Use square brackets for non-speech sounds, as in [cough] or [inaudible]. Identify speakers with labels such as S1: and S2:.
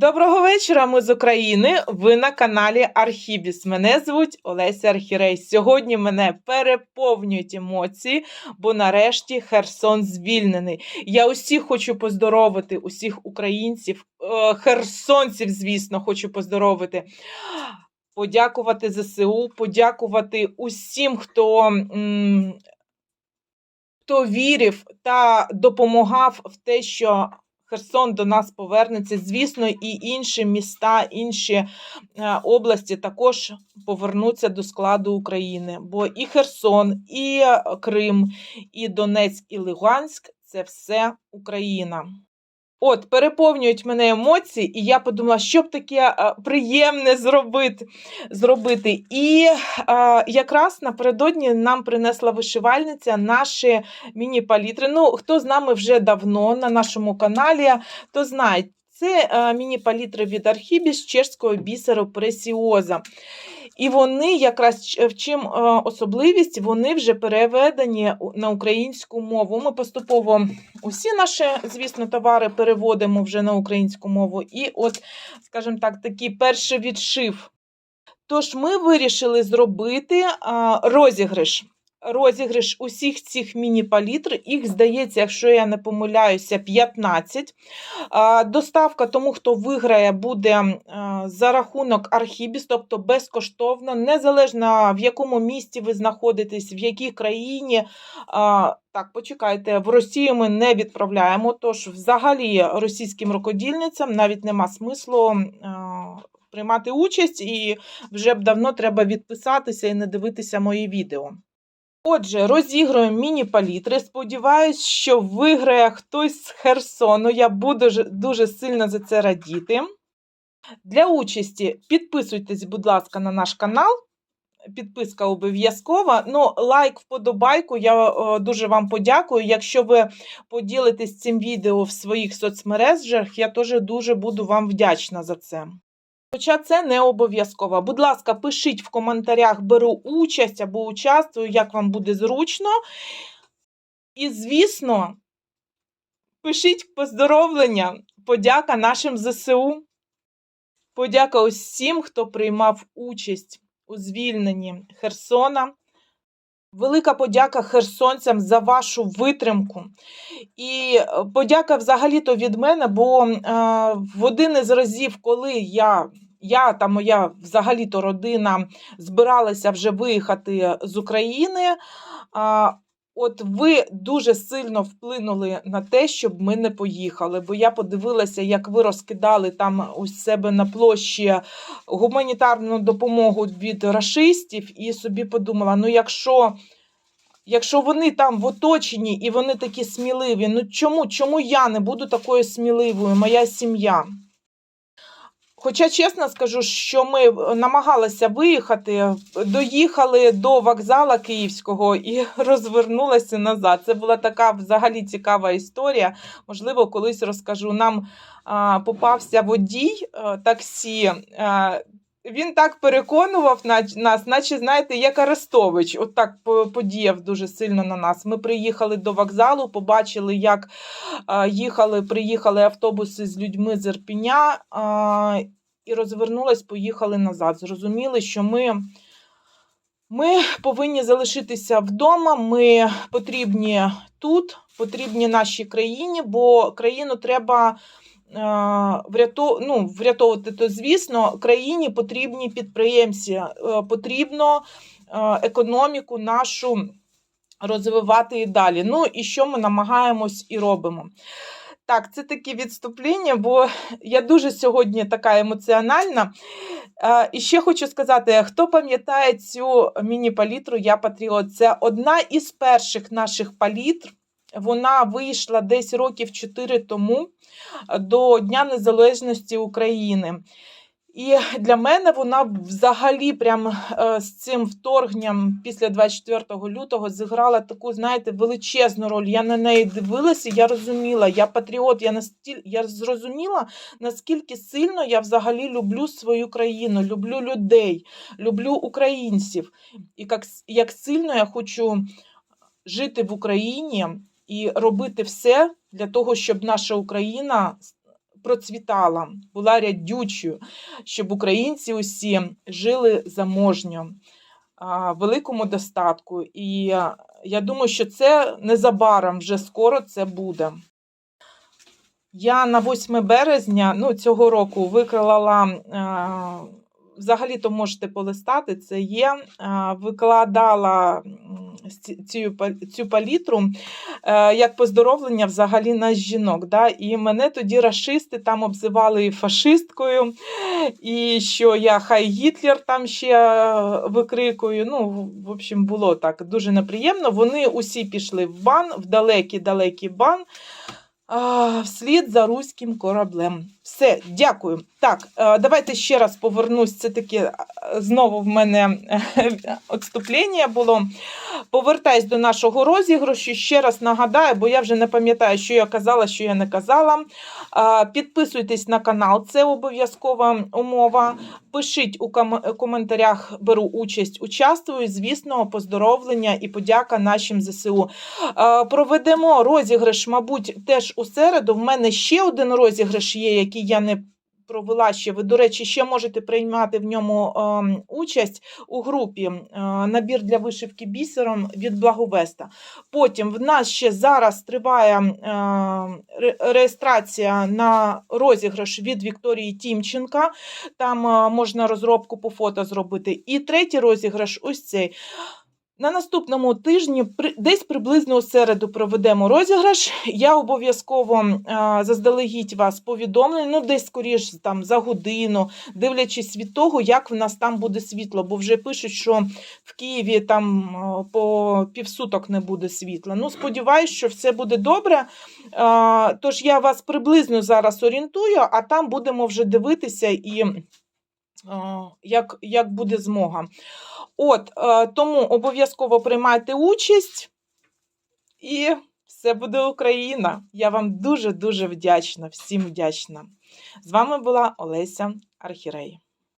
S1: Доброго вечора, ми з України. Ви на каналі Архібіс. Мене звуть Олеся Архірей. Сьогодні мене переповнюють емоції, бо нарешті Херсон звільнений. Я усіх хочу поздоровити, усіх українців, е, херсонців, звісно, хочу поздоровити. Подякувати ЗСУ, подякувати усім, хто. Хто вірив та допомагав в те, що Херсон до нас повернеться. Звісно, і інші міста, інші е, області також повернуться до складу України. Бо і Херсон, і е, Крим, і Донецьк, і Луганськ це все Україна. От, переповнюють мене емоції, і я подумала, що б таке а, приємне зробити. зробити. І а, якраз напередодні нам принесла вишивальниця наші міні-палітри. Ну, хто з нами вже давно на нашому каналі, то знає. Це е, міні-палітри від Архібіс чешського бісеру Пресіоза. І вони якраз в чим е, особливість, вони вже переведені на українську мову. Ми поступово усі наші, звісно, товари переводимо вже на українську мову. І от, скажімо так, такий перший відшив. Тож ми вирішили зробити розіграш. Розіграш усіх цих міні-палітр. Їх здається, якщо я не помиляюся, 15. Доставка тому, хто виграє, буде за рахунок Архібіс, тобто безкоштовно, незалежно в якому місті ви знаходитесь, в якій країні. Так, почекайте, в Росію ми не відправляємо. Тож, взагалі, російським рукодільницям навіть нема смислу приймати участь, і вже б давно треба відписатися і не дивитися мої відео. Отже, розігруємо міні-палітри. Сподіваюсь, що виграє хтось з Херсону. Я буду дуже сильно за це радіти. Для участі підписуйтесь, будь ласка, на наш канал. Підписка обов'язкова. Ну, лайк, вподобайку. Я е, дуже вам подякую. Якщо ви поділитесь цим відео в своїх соцмережах, я теж дуже буду вам вдячна за це. Хоча це не обов'язково. Будь ласка, пишіть в коментарях, беру участь або участвую, як вам буде зручно. І, звісно, пишіть поздоровлення, подяка нашим ЗСУ, подяка усім, хто приймав участь у звільненні Херсона. Велика подяка херсонцям за вашу витримку. І е, подяка взагалі-то від мене, бо е, в один із разів, коли я, я та моя взагалі-то родина збиралася вже виїхати з України, от ви дуже сильно вплинули на те, щоб ми не поїхали. Бо я подивилася, як ви розкидали там у себе на площі гуманітарну допомогу від рашистів, і собі подумала: ну, якщо. Якщо вони там в оточенні і вони такі сміливі, ну чому, чому я не буду такою сміливою, моя сім'я? Хоча чесно скажу, що ми намагалися виїхати, доїхали до вокзала Київського і [laughs] розвернулися назад. Це була така взагалі цікава історія. Можливо, колись розкажу. Нам а, попався водій а, таксі. А, він так переконував нас, наче, знаєте, як Арестович. От так подіяв дуже сильно на нас. Ми приїхали до вокзалу, побачили, як їхали, приїхали автобуси з людьми з Ірпіня і розвернулись, поїхали назад. Зрозуміли, що ми. Ми повинні залишитися вдома. Ми потрібні тут, потрібні нашій країні, бо країну треба е, врятов... ну, врятовувати. То звісно, країні потрібні підприємці, е, потрібно е, економіку нашу розвивати і далі. Ну і що ми намагаємось і робимо. Так, це таке відступлення, бо я дуже сьогодні така емоціональна. І ще хочу сказати: хто пам'ятає цю міні-палітру Я Патріот? Це одна із перших наших палітр. Вона вийшла десь років 4 тому е, до Дня Незалежності України. І для мене вона взагалі прям е, з цим вторгненням після 24 лютого зіграла таку, знаєте, величезну роль. Я на неї дивилася, я розуміла, я патріот, я настіль... я зрозуміла, наскільки сильно я взагалі люблю свою країну, люблю людей, люблю українців. І як, як сильно я хочу жити в Україні і робити все для того, щоб наша Україна процвітала, була рядючою, щоб українці усі жили заможньо, великому достатку. І я думаю, що це незабаром, вже скоро це буде. Я на 8 березня ну, цього року виклала, е, взагалі-то можете полистати, це є, е, викладала цю, цю палітру е, як поздоровлення взагалі нас жінок. Да? І мене тоді рашисти там обзивали фашисткою, і що я хай Гітлер там ще е, викрикую. Ну, в общем, було так дуже неприємно. Вони усі пішли в бан, в далекий-далекий бан. А, вслід за руським кораблем. Все, дякую. Так, е, давайте ще раз повернусь. Це таке е, знову в мене відступлення було. Повертаюсь до нашого розіграшу. Ще раз нагадаю, бо я вже не пам'ятаю, що я казала, що я не казала. Підписуйтесь на канал, це обов'язкова умова. Пишіть у коментарях, беру участь, участвую. Звісно, поздоровлення і подяка нашим ЗСУ. Е, Проведемо розіграш, мабуть, теж у середу. В мене ще один розіграш є, який я не провела ще. Ви, до речі, ще можете приймати в ньому ем, участь у групі е, набір для вишивки бісером від Благовеста. Потім в нас ще зараз триває е, реєстрація на розіграш від Вікторії Тімченка. Там е, можна розробку по фото зробити. І третій розіграш ось цей. На наступному тижні, десь приблизно у середу, проведемо розіграш. Я обов'язково заздалегідь вас повідомлю, ну десь скоріш там за годину, дивлячись від того, як в нас там буде світло, бо вже пишуть, що в Києві там по півсуток не буде світла. Ну, сподіваюсь, що все буде добре. Тож я вас приблизно зараз орієнтую, а там будемо вже дивитися і як, як буде змога. От, е, тому обов'язково приймайте участь, і все буде Україна. Я вам дуже-дуже вдячна, всім вдячна. З вами була Олеся Архірей.